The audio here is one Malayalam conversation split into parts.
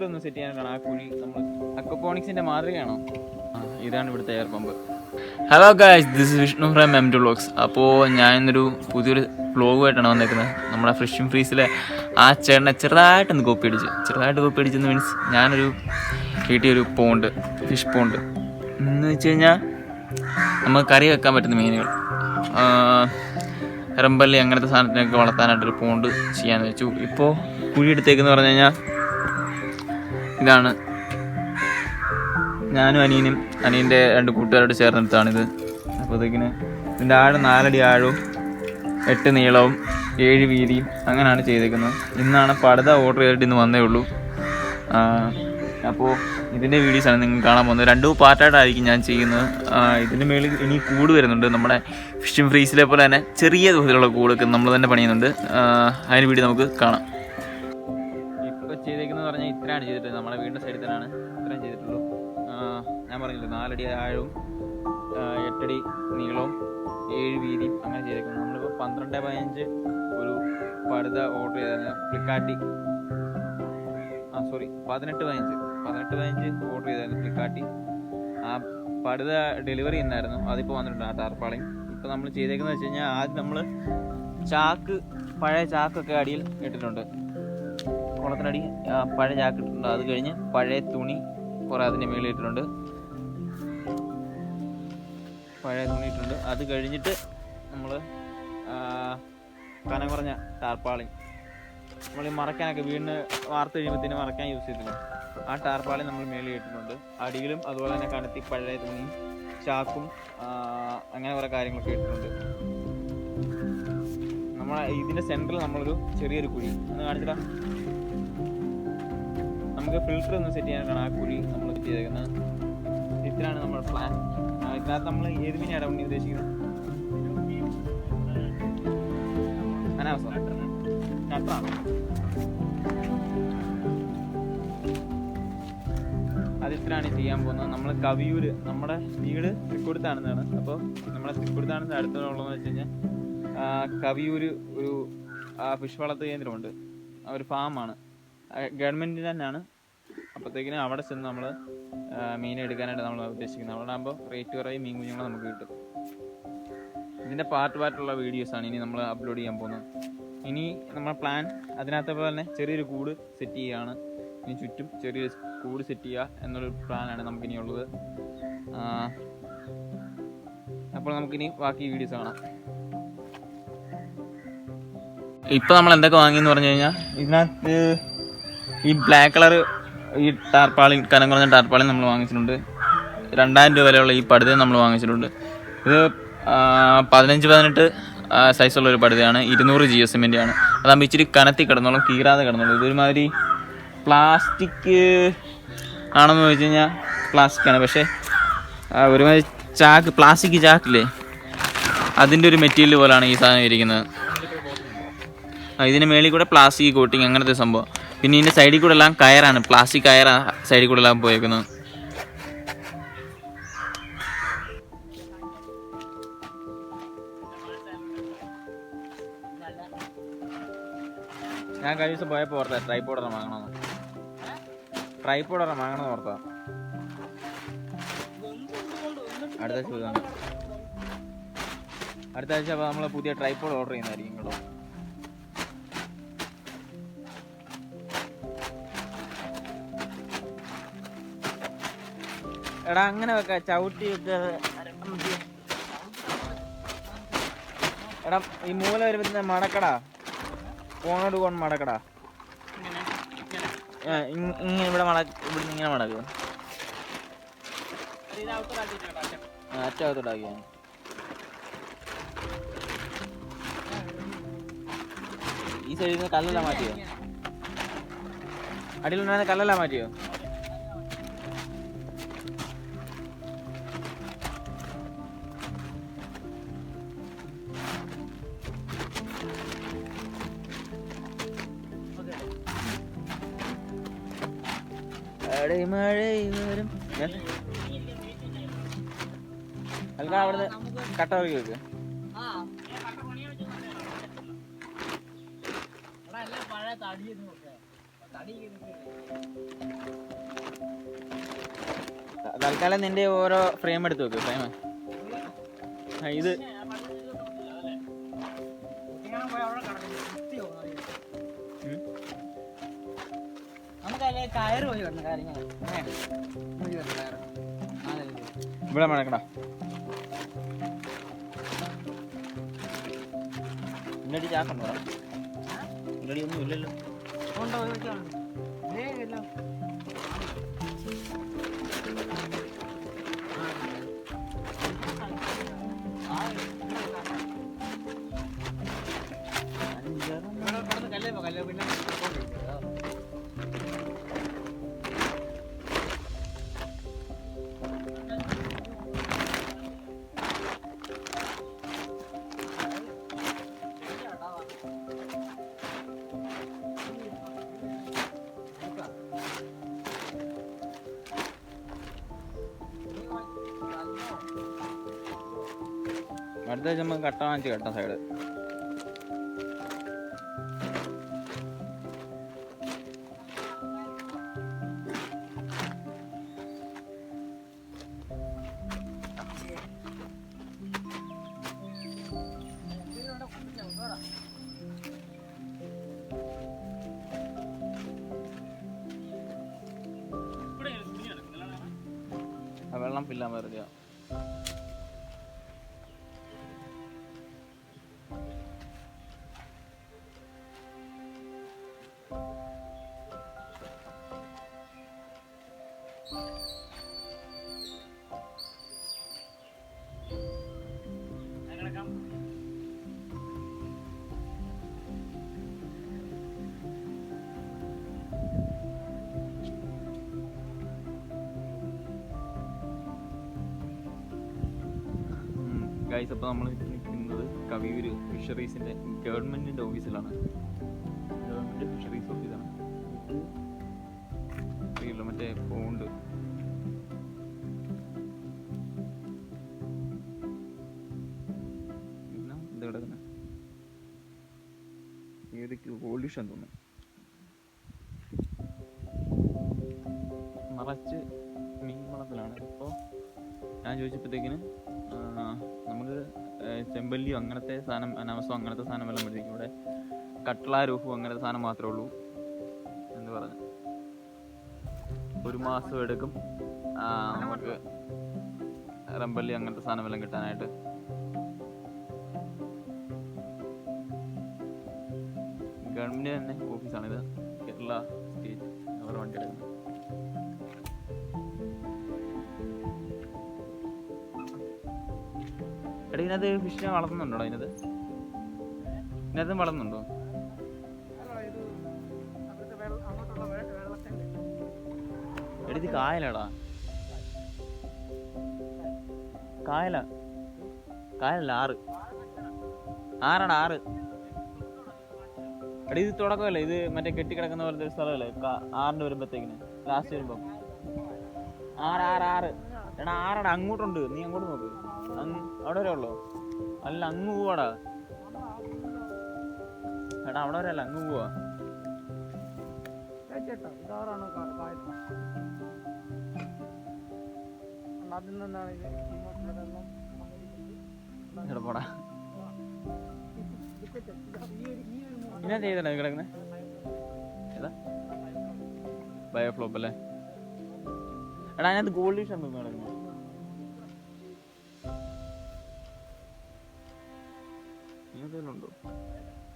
ഫിൽറ്റർ ഒന്ന് സെറ്റ് ചെയ്യാനാണ് ആ കുഴി നമ്മൾ അക്വപോണിക്സിന്റെ മാതൃകയാണോ? ഇതാണ് ഇവിടുത്തെ air pump hello guys this Vishnu from M two vlogs അപ്പോൾ ഞാൻ ഇന്നൊരു പുതിയൊരു വ്ളോഗുമായിട്ടാണ് വന്നേക്കുന്നത് നമ്മുടെ ഫ്രഷും ഫ്രീസിലെ ആ ചേട്ടനെ ചെറുതായിട്ടൊന്ന് കോപ്പി അടിച്ചു. ചെറുതായിട്ട് കോപ്പി അടിച്ചെന്ന് മീൻസ് ഞാനൊരു കിട്ടിയൊരു പോണ്ട് ഫിഷ് പോണ്ട് എന്ന് വെച്ച് കഴിഞ്ഞാൽ നമുക്ക് കറി വെക്കാൻ പറ്റുന്ന മീനുകൾ. റമ്പല്ലി അങ്ങനത്തെ സാധനത്തിനൊക്കെ വളർത്താനായിട്ടൊരു പോണ്ട് ചെയ്യാമെന്ന് വെച്ചു. ഇപ്പോൾ കുഴി എടുത്തേക്കെന്ന് പറഞ്ഞു കഴിഞ്ഞാൽ ഇതാണ് ഞാനും അനിയനും അനിയന്റെ രണ്ട് കൂട്ടുകാരോട് ചേർന്നെടുത്താണിത് അപ്പോഴത്തേക്കിന് ഇതിന്റെ ആഴം നാലടി ആഴവും എട്ട് നീളവും ഏഴ് വീതിയും അങ്ങനെയാണ് ചെയ്തേക്കുന്നത്. ഇന്നാണ് പടുത ഓർഡർ ചെയ്തിട്ട് ഇന്ന് വന്നേ ഉള്ളൂ. അപ്പോൾ ഇതിന്റെ വീഡിയോസാണ് നിങ്ങൾ കാണാൻ പോകുന്നത്. രണ്ട് പാർട്ടായിട്ടായിരിക്കും ഞാൻ ചെയ്യുന്നത്. ഇതിന്റെ മേളിൽ ഇനി കൂട് വരുന്നുണ്ട്. നമ്മുടെ ഫിഷിംഗ് ഫ്രീസിലെ പോലെ തന്നെ ചെറിയ തോതിലുള്ള കൂടൊക്കെ നമ്മൾ തന്നെ പണിയുന്നുണ്ട്. അതിന് വീഡിയോ നമുക്ക് കാണാം. ഇത്രയാണ് ചെയ്തിട്ടുള്ളത്. നമ്മളെ വീടിന്റെ സൈഡിൽ തന്നെയാണ് ഇത്രയും ചെയ്തിട്ടുള്ളൂ. ഞാൻ പറഞ്ഞില്ലേ നാലടി ആഴവും എട്ടടി നീളവും ഏഴ് വീതി അങ്ങനെ ചെയ്തേക്കുന്നത് നമ്മളിപ്പോൾ പന്ത്രണ്ട് പതിനഞ്ച് ഒരു പടുത ഓർഡർ ചെയ്തായിരുന്നു ഫ്ലിക്കാട്ടി ആ സോറി പതിനെട്ട് പതിനഞ്ച്. പതിനെട്ട് പതിനഞ്ച് ഓർഡർ ചെയ്തായിരുന്നു ഫ്ലിക്കാട്ടി ആ പടുത ഡെലിവറി ഉണ്ടായിരുന്നു അതിപ്പോൾ വന്നിട്ടുണ്ട് ആ ടാർപ്പാളിങ് ഇപ്പോൾ നമ്മൾ ചെയ്തേക്കുന്നത് വെച്ച് കഴിഞ്ഞാൽ ആദ്യം നമ്മൾ ചാക്ക് പഴയ ചാക്കൊക്കെ അടിയിൽ ഇട്ടിട്ടുണ്ട്. കുളത്തിനടി ആ, പഴയ ജാക്കറ്റ് ഉണ്ട് അത് കഴിഞ്ഞ് പഴയ തുണി കുറേ അതിന്റെ മേളിൽ ഇട്ടിട്ടുണ്ട് പഴയ തുണി ഇട്ടിട്ടുണ്ട്. അത് കഴിഞ്ഞിട്ട് നമ്മൾ കനം കുറഞ്ഞ ടാർപ്പാളി നമ്മൾ ഈ മറക്കാനൊക്കെ വീടിന് വാർത്ത കഴിയുമ്പോഴത്തേന് മറക്കാൻ യൂസ് ചെയ്തില്ല? ആ ടാർപ്പാളി നമ്മൾ മേളിൽ ഇട്ടിട്ടുണ്ട് അടിയിലും അതുപോലെ തന്നെ കടത്തി പഴയ തുണിയും ചാക്കും അങ്ങനെ കുറേ കാര്യങ്ങളൊക്കെ ഇട്ടിട്ടുണ്ട്. നമ്മളെ ഇതിന്റെ സെന്ററിൽ നമ്മളൊരു ചെറിയൊരു കുഴി. ഒന്ന് കാണിച്ചിട്ടാ നമുക്ക് ഫിൽറ്റർ ഒന്ന് സെറ്റ് ചെയ്യാനാണ് ആ കുഴി നമ്മൾ ചെയ്തേക്കുന്നത് ഇത്രയാണ് നമ്മുടെ പ്ലാൻ ഇതിനകത്ത് നമ്മൾ ഏത് മീനാണ് ഉണ്ണി ഉദ്ദേശിക്കുന്നത് അനാവസ. നട്ടാണ് അത് ഇത്രയാണ് ചെയ്യാൻ പോകുന്നത്. നമ്മൾ കവിയൂര് നമ്മുടെ വീട് തൃക്കൊടുത്താണെന്നാണ്. അപ്പോൾ നമ്മളെ തൃക്കൊടുത്താണെന്ന് അടുത്തുള്ളതെന്ന് വെച്ച് കഴിഞ്ഞാൽ കവിയൂര് ഒരു ഫിഷ് വളർത്തു കേന്ദ്രമുണ്ട്. ഒരു ഫാമാണ്. ഗവൺമെന്റിന് തന്നെയാണ്. അപ്പോഴത്തേക്കിനും അവിടെ ചെന്ന് നമ്മൾ മീൻ എടുക്കാനായിട്ട് നമ്മൾ ഉദ്ദേശിക്കുന്നത്. അവിടെ ആകുമ്പോൾ റേറ്റ് കുറയും മീൻ കുഞ്ഞുങ്ങൾ നമുക്ക് കിട്ടും. ഇതിന്റെ പാർട്ട് പാർട്ടുള്ള വീഡിയോസാണ് ഇനി നമ്മൾ അപ്ലോഡ് ചെയ്യാൻ പോകുന്നത്. ഇനി നമ്മുടെ പ്ലാൻ അതിനകത്തെ തന്നെ ചെറിയൊരു കൂട് സെറ്റ് ചെയ്യുകയാണ് ഇനി ചുറ്റും ചെറിയൊരു കൂട് സെറ്റ് ചെയ്യുക എന്നൊരു പ്ലാനാണ് നമുക്കിനിയുള്ളത് അപ്പോൾ നമുക്കിനി ബാക്കി വീഡിയോസ് കാണാം. ഇപ്പൊ നമ്മൾ എന്തൊക്കെ വാങ്ങിയെന്ന് പറഞ്ഞു കഴിഞ്ഞാൽ ഇതിനകത്ത് ഈ ബ്ലാക്ക് കളർ ഈ ടാർപ്പാളി കനം കുറഞ്ഞ ടാർപ്പാളി നമ്മൾ വാങ്ങിച്ചിട്ടുണ്ട്. രണ്ടായിരം രൂപ വിലയുള്ള ഈ പടുത നമ്മൾ വാങ്ങിച്ചിട്ടുണ്ട്. ഇത് പതിനഞ്ച് പതിനെട്ട് സൈസുള്ള ഒരു പടുതയാണ്. ഇരുന്നൂറ് ജി എസ് എമ്മിന്റെ ആണ് അതാകുമ്പോൾ ഇച്ചിരി കനത്തി കിടന്നോളും കീറാതെ കിടന്നോളും. ഇതൊരുമാതിരി പ്ലാസ്റ്റിക് ആണെന്ന് ചോദിച്ചു കഴിഞ്ഞാൽ പ്ലാസ്റ്റിക്കാണ് പക്ഷേ ഒരുമാതിരി ചാക്ക് പ്ലാസ്റ്റിക് ചാക്കില്ലേ? അതിന്റെ ഒരു മെറ്റീരിയൽ പോലെയാണ് ഈ സാധനം ഇരിക്കുന്നത്. ഇതിന് മേളിൽ കൂടെ പ്ലാസ്റ്റിക് കോട്ടിങ് അങ്ങനത്തെ സംഭവം. പിന്നെ ഇതിന്റെ സൈഡിൽ കൂടെ എല്ലാം കയറാണ്. പ്ലാസ്റ്റിക് കയറാ സൈഡിൽ കൂടെ എല്ലാം പോയേക്കുന്നത്. ഞാൻ കഴിഞ്ഞ ദിവസം പോയപ്പോൾ ഓർത്താ ട്രൈപ്പോഡറ വാങ്ങണമെന്ന് ട്രൈപ്പോഡറ വാങ്ങണമെന്ന് ഓർത്താ അടുത്ത ആഴ്ച. അടുത്ത ആഴ്ച അപ്പോൾ നമ്മൾ പുതിയ ട്രൈപ്പോഡ് ഓർഡർ ചെയ്യുന്നതായിരിക്കും കേട്ടോ. എടാ അങ്ങനെ വെക്ക ചവിട്ടി എടാ ഈ മൂല വരുമ്പോ മടക്കടാ. ഫോണോട് പോൺ മടക്കടാ. ഇങ്ങനെ ഇവിടെ മടക്ക് ഇവിടുന്ന് ഇങ്ങനെ മടക്കുക അറ്റകത്തോട്ടാക്കിയാ ഈ സൈഡിൽ നിന്ന് കല്ലെല്ലാം മാറ്റിയോ? അടിയിലുണ്ടായിരുന്ന കല്ലെല്ലാം മാറ്റിയോ? വരും. അവിടുന്ന് കട്ട ഇറക്കി തൽക്കാലം നിന്റെ ഓരോ ഫ്രെയിം എടുത്ത് വെക്ക് ഫ്രെയിം ഇത്. കയറ് പോയി വരണം കാര്യങ്ങൾ കയറ്. ഇവിടെ മണക്കടാ ഇന്നടി ചാക്കണ്ടോ. ഇന്നടി ഒന്നും ഇല്ലല്ലോ. കൊണ്ടോ വെച്ചാണ് അടുത്ത ആഴ്ച നമുക്ക് കട്ട വാങ്ങിച്ച് കെട്ടാം സൈഡ് ആ വെള്ളം പില്ലാൻ വെറുതെ ഗൈസ് അപ്പോൾ നമ്മൾ നിൽക്കുന്നത് കവിയൂർ ഫിഷറീസിന്റെ ഗവൺമെന്റിന്റെ ഓഫീസിലാണ് ഗവൺമെന്റ് ഫിഷറീസ് ഓഫീസാണ്. അറിയില്ല മറ്റേ പോണ്ട് പിന്നെ എന്താ കിടക്കുന്നത് ഏതൊക്കെയോ തോന്നുന്നു. നിറച്ച് മീൻ വളത്തിലാണ് ഇപ്പോൾ ഞാൻ ചോദിച്ചപ്പോഴത്തേക്കിന് നമുക്ക് ചെമ്പല്ലിയോ അങ്ങനത്തെ സാധനം അനാമസോ അങ്ങനത്തെ സാധനം മേടിക്കും. ഇവിടെ കട്ട്ള രൂഹു അങ്ങനത്തെ സാധനം മാത്രമേ ഉള്ളൂ എന്ന് പറഞ്ഞു. ഒരു മാസം എടുക്കും. നമുക്ക് റമ്പല്ലി അങ്ങനത്തെ സാധനം എല്ലാം കിട്ടാനായിട്ട്. ഗവൺമെന്റ് തന്നെ ഓഫീസാണ് ഇത് കേരള സ്റ്റേറ്റ് അവരുടെ വണ്ടി എടുക്കുന്നത്. എടാ ഇതിനകത്ത് ഫിഷിനെ വളർത്തുന്നുണ്ടോ? ഇതിനകത്ത്? ഇതിനകത്ത് വളർന്നുണ്ടോ ഇത് കായലടാ. കായല. കായലല്ല ആറ്. ആറാണ് ആറ്. എടാ ഇത് തുടക്കമല്ലേ? ഇത് മറ്റേ കെട്ടിക്കിടക്കുന്ന പോലത്തെ ഒരു സ്ഥലമല്ലേ? ആറിന് വരുമ്പോഴത്തേക്കിന് ലാസ്റ്റ് വരുമ്പം. ആറ് ആറ് ആറ്. എടാ ആറടാ അങ്ങോട്ടുണ്ട്. നീ അങ്ങോട്ട് നോക്ക്. അവിടെ വരെ ഉള്ളോ? അല്ല അങ്ങ് പോവാടാ. എടാ അവിടെ വരെ അല്ല അങ്ങ് പോവാ. ചേട്ടാ ഇതാറാണ് അതിൽ നിന്നാണ് ഇത് കിടക്കുന്നത് ഏതാ? ബയോഫ്ലോപ്പ് അല്ലേ? എടാ അതിനകത്ത് ഗോൾഡ് കിടക്കുന്നത്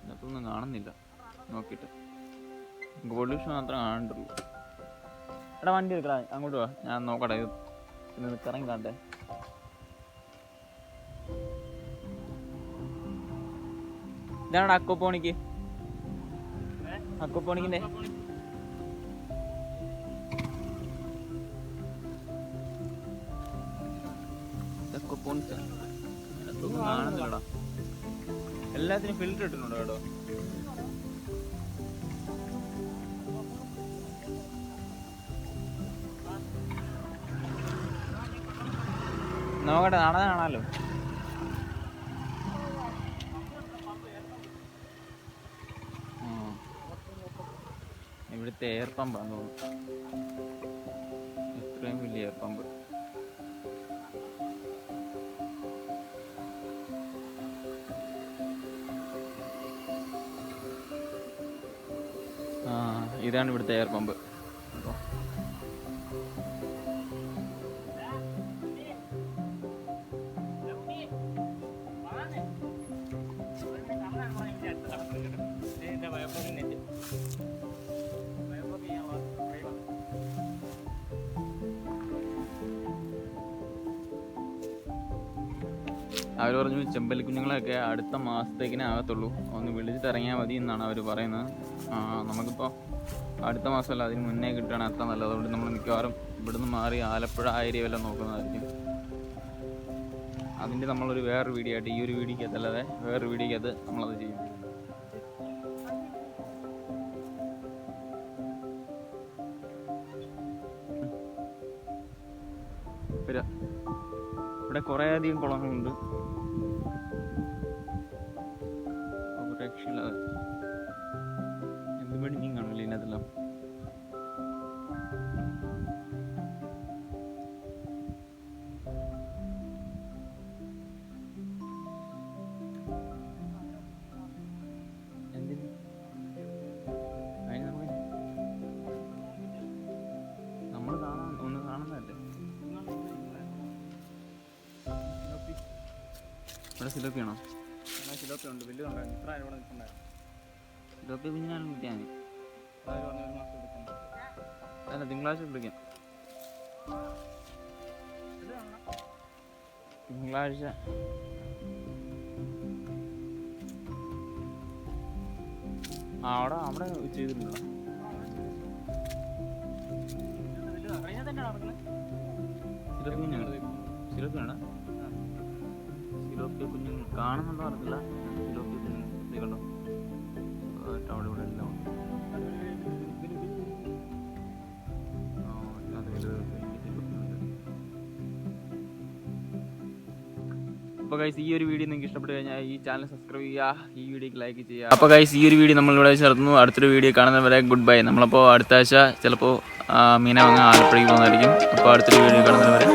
ഇതിനകത്തൊന്നും കാണുന്നില്ല. നോക്കിയിട്ട്. ഗോൾഡ് ഫിഷ് മാത്രമേ കാണണ്ടുള്ളൂ. എടാ വണ്ടി എടുക്കടാ അങ്ങോട്ട് വാ. ഞാൻ നോക്കട്ടെ ഇത് ഇത് കറങ്ങി കാണട്ടെ ഇതാണ് അക്കോപ്പോണിക്ക്? അക്കോപ്പോണിക്കിന്റെ? എല്ലാത്തിനും ഫിൽറ്റർ ഇട്ടിട്ടുണ്ടോ കേട്ടോ നോക്കട്ടെ നാളെ കാണാമല്ലോ ഇവിടുത്തെ എയർ പമ്പ് ഇത്രയും വലിയ എയർ പമ്പ് ഇതാണ് ഇവിടുത്തെ എയർ പമ്പ് പറഞ്ഞു ചെമ്പല്ലി കുഞ്ഞുങ്ങളെയൊക്കെ അടുത്ത മാസത്തേക്കിനെ ആകത്തുള്ളൂ. ഒന്ന് വിളിച്ചിട്ട് ഇറങ്ങിയാൽ മതി എന്നാണ് അവർ പറയുന്നത്. നമുക്കിപ്പോൾ അടുത്ത മാസമല്ല അതിന് മുന്നേ കിട്ടുകയാണ് അത്ര നല്ലത്. അതുകൊണ്ട് നമ്മൾ മിക്കവാറും ഇവിടുന്ന് മാറി ആലപ്പുഴ ആ ഏരിയ വല്ലതും നോക്കുന്നതായിരിക്കും. അതിന്റെ നമ്മളൊരു വേറൊരു വീഡിയോ ആയിട്ട് ഈ ഒരു വീഡിയോക്കകത്ത് അല്ലാതെ വേറൊരു വീഡിയോക്കകത്ത് നമ്മളത് ചെയ്യും. ഇവിടെ കുറേയധികം കുളങ്ങളുണ്ട്. കാണുന്നതല്ലേ? ഇവിടെ സിലോപ്പി ഉണ്ട് വലുതുണ്ടായിരുന്നു ഇത്ര ഇവിടെ നിൽക്കുന്നുണ്ടായിരുന്നു സിലോപ്പി കുഞ്ഞിനാണ് കിട്ടിയാൽ മതി അല്ല തിങ്കളാഴ്ച വിളിക്കാം. തിങ്കളാഴ്ച. ആ അവിടെ അവിടെ ചെയ്തിട്ടുണ്ടോ. സിലോപ്പി കുഞ്ഞുങ്ങൾ കാണുന്നുണ്ടോ അറിയില്ല. സിലോപ്പി കുഞ്ഞുങ്ങൾ കണ്ടോ? ചെറുതായിട്ട് അപ്പോൾ ഗൈസ് ഈ ഒരു വീഡിയോ നിങ്ങൾക്ക് ഇഷ്ടപ്പെട്ട് കഴിഞ്ഞാൽ ഈ ചാനൽ സബ്സ്ക്രൈബ് ചെയ്യുക ഈ വീഡിയോക്ക് ലൈക്ക് ചെയ്യുക. അപ്പോൾ ഗൈസ് ഈ ഒരു വീഡിയോ നമ്മളിവിടെ ചേർന്നു. അടുത്തൊരു വീഡിയോ കാണുന്നവരെ ഗുഡ് ബൈ നമ്മളപ്പോൾ അടുത്ത ആഴ്ച ചിലപ്പോൾ മീന വാങ്ങാൻ ആലപ്പുഴയ്ക്ക് പോകുന്നതായിരിക്കും. അപ്പോൾ അടുത്തൊരു വീഡിയോ കാണുന്നവരെ